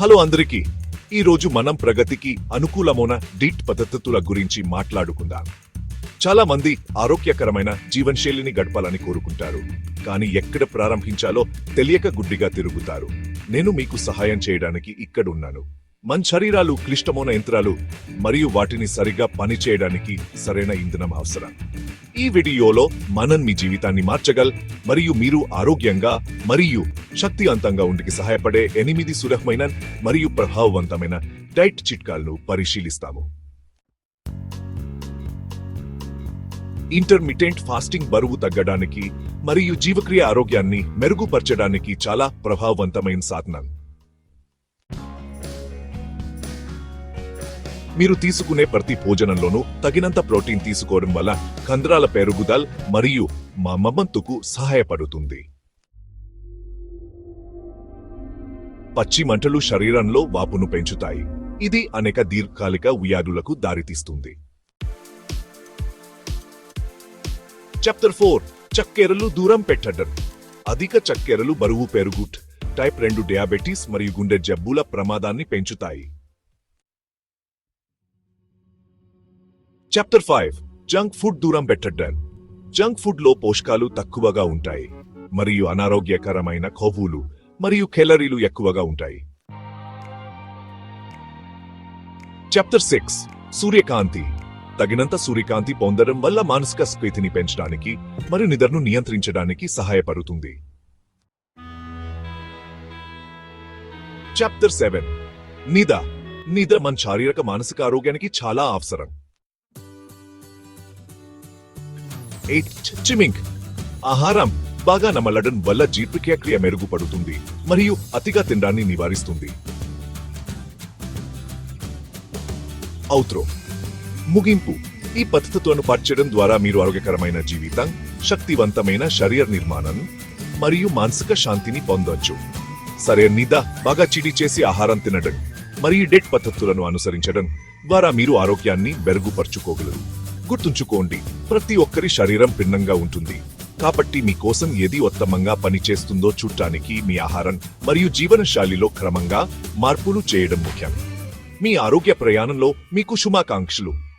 Hello అందరికీ. ఈ రోజు మనం ప్రగతికి అనుకూలమైన డీట్ పద్ధతుల గురించి మాట్లాడుకుందాం. చాలా మంది ఆరోగ్యకరమైన జీవనశైలిని గడపాలని కోరుకుంటారు. కానీ ఎక్కడ ప్రారంభించాలో తెలియక గుడ్డిగా తిరుగుతారు. నేను మీకు సహాయం చేయడానికి ఇక్కడున్నాను. మన శరీరాలు క్లిష్టమైన యంత్రాలు మరియు వాటిని సరిగా పని చేయడానికి సరైన ఇంధనం అవసరం. ఈ వీడియోలో మనం మీ జీవితాన్ని మార్చగల్ మరియు మీరు ఆరోగ్యంగా మరియు శక్తివంతంగా ఉండికి సహాయపడే ఎనిమిది సులభమైన మరియు ప్రభావవంతమైన డైట్ చిట్కాలను పరిశీలిస్తాము. ఇంటర్మిటెంట్ ఫాస్టింగ్ బరువు తగ్గడానికి మరియు జీవక్రియ ఆరోగ్యాన్ని మెరుగుపరచడానికి చాలా ప్రభావవంతమైన సాధనం. మీరు తీసుకునే ప్రతి భోజనంలోనూ తగినంత ప్రోటీన్ తీసుకోవడం వల్ల కండరాల పెరుగుదల మరియు మమ్మంతుకు సహాయపడుతుంది. పచ్చి మంటలు శరీరంలో వాపును పెంచుతాయి. ఇది అనేక దీర్ఘకాలిక వ్యాధులకు దారితీస్తుంది. చాప్టర్ ఫోర్ చక్కెరలు దూరం పెట్టడం. అధిక చక్కెరలు బరువు పెరుగుట్ టైప్ రెండు డయాబెటీస్ మరియు గుండె జబ్బుల ప్రమాదాన్ని పెంచుతాయి. చాప్టర్ ఫైవ్ జంక్ ఫుడ్ దూరం పెట్టడం జంక్ ఫుడ్లో పోషకాలు తక్కువగా ఉంటాయి మరియు అనారోగ్యకరమైన కొవ్వులు మరియు కెలరీలు ఎక్కువగా ఉంటాయి. చాప్టర్ సిక్స్ సూర్యకాంతి. తగినంత సూర్యకాంతి పొందడం వల్ల మానసిక స్ఫీతిని పెంచడానికి మరియు నిద్రను నియంత్రించడానికి సహాయపడుతుంది. చాప్టర్ సెవెన్ నిద నిద్ర మన శారీరక మానసిక ఆరోగ్యానికి చాలా అవసరం. ఎయిట్. చిమింగ్ ఆహారం బాగా నమలడం వల్ల జీర్ణక్రియ క్రియ మెరుగుపడుతుంది మరియు అతిగా తినడాన్ని నివారిస్తుంది. ఔత్రో ముగింపు. ఈ పద్ధతితో పాటించడం ద్వారా మీరు ఆరోగ్యకరమైన జీవితం శక్తివంతమైన శరీర నిర్మాణం మరియు మానసిక శాంతిని పొందొచ్చు. సరే నిద బాగా చిడి చేసి ఆహారం తినడం మరియు డెట్ పద్ధతులను అనుసరించడం ద్వారా మీరు ఆరోగ్యాన్ని మెరుగుపరుచుకోగలరు. గుర్తుంచుకోండి ప్రతి ఒక్కరి శరీరం భిన్నంగా ఉంటుంది. కాబట్టి మీకోసం ఏది ఉత్తమంగా పనిచేస్తుందో చూడటానికి మీ ఆహారం మరియు జీవనశైలిలో క్రమంగా మార్పులు చేయడం ముఖ్యం. మీ ఆరోగ్య ప్రయాణంలో మీకు శుభాకాంక్షలు.